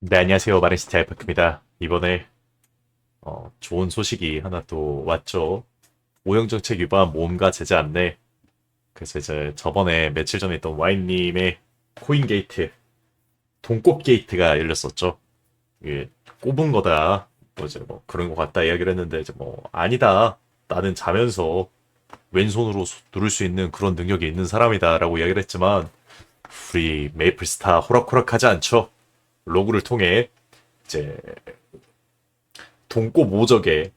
네, 안녕하세요. 마레스타 알파크입니다. 이번에 어, 좋은 소식이 하나 또 왔죠. 오형정책 위반 모험가 제재 안내. 그래서 이제 저번에 며칠 전에 있던 와인님의 코인 게이트, 돈꼽 게이트가 열렸었죠. 이게 꼽은 거다. 뭐 이제 뭐 그런 거 같다 이야기를 했는데 이제 뭐 아니다. 나는 자면서 왼손으로 소- 누를 수 있는 그런 능력이 있는 사람이다라고 이야기를 했지만 우리 메이플스타 호락호락하지 않죠. 로그를 통해 이제 동고 모적의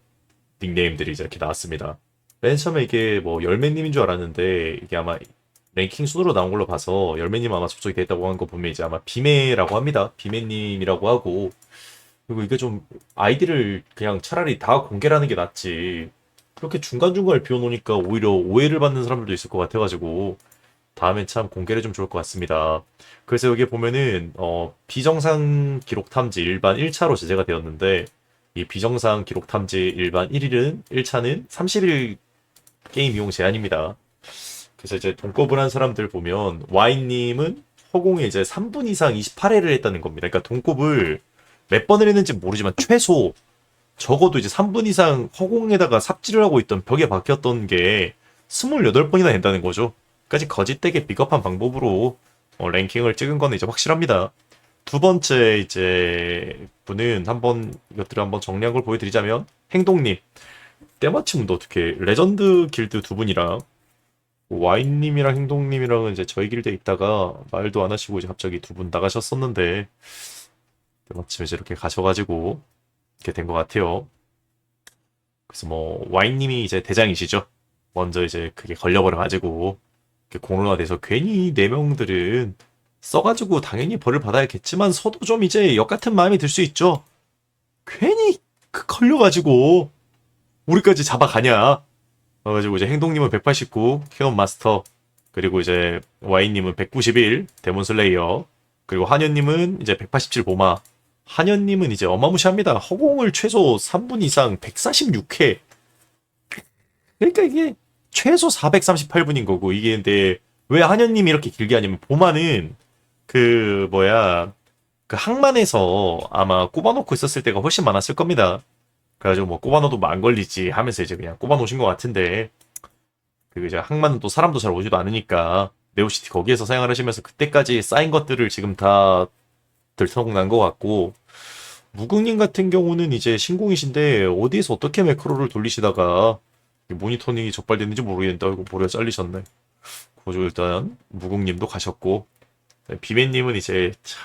닉네임들이 이렇게 나왔습니다. 맨 처음에 이게 뭐 열매님인 줄 알았는데 이게 아마 랭킹 순으로 나온 걸로 봐서 열매님 아마 접속이 됐다고 한 거 보면 이제 아마 비매라고 합니다. 비매님이라고 하고 그리고 이게 좀 아이디를 그냥 차라리 다 공개라는 게 낫지. 그렇게 중간중간을 비워놓으니까 오히려 오해를 받는 사람들도 있을 것 같아가지고 다음엔 참 공개를 좀 좋을 것 같습니다. 그래서 여기 보면은 어, 비정상 기록 탐지 일반 1차로 제재가 되었는데 이 비정상 기록 탐지 일반 1일은 1차는 30일 게임 이용 제한입니다. 그래서 이제 동급을 한 사람들 보면 와인님은 허공에 이제 3분 이상 28회를 했다는 겁니다. 그러니까 동급을 몇 번을 했는지 모르지만 최소 적어도 이제 3분 이상 허공에다가 삽질을 하고 있던 벽에 박혔던 게 28번이나 된다는 거죠. 까지 거짓되게 비겁한 방법으로 어, 랭킹을 찍은 건 이제 확실합니다. 두 번째 이제 분은 한번 이것들을 한번 정리한 걸 보여드리자면 행동님 때마침 또 어떻게 레전드 길드 두 분이랑 와인님이랑 행동님이랑은 이제 저희 길드에 있다가 말도 안 하시고 이제 갑자기 두 분 나가셨었는데 때마침 이제 이렇게 가셔가지고 이렇게 된 것 같아요. 그래서 뭐 와인님이 이제 대장이시죠. 먼저 이제 그게 걸려버려가지고 공론화 돼서 괜히 네 명들은 써가지고 당연히 벌을 받아야겠지만 서도 좀 이제 역 같은 마음이 들 수 있죠. 괜히 그 걸려가지고 우리까지 잡아가냐. 그래가지고 이제 행동님은 189 캐논 마스터 그리고 이제 와인님은 191 데몬 슬레이어 그리고 한현님은 이제 187 보마 한현님은 이제 어마무시합니다. 허공을 최소 3분 이상 146회 그러니까 이게 최소 438분인 거고 이게 근데 왜 한현님이 이렇게 길게 하냐면 보마는 그 뭐야 그 항만에서 아마 꼽아놓고 있었을 때가 훨씬 많았을 겁니다. 그래가지고 뭐 꼽아놓어도 뭐 안 걸리지 하면서 이제 그냥 꼽아놓으신 것 같은데 그 이제 항만은 또 사람도 잘 오지도 않으니까 네오시티 거기에서 사용을 하시면서 그때까지 쌓인 것들을 지금 다 들통난 것 같고 무궁님 같은 경우는 이제 신공이신데 어디에서 어떻게 매크로를 돌리시다가 이 모니터링이 적발됐는지 모르겠는데 이거 머리가 잘리셨네. 그죠 일단 무궁님도 가셨고 네, 비맨님은 이제 참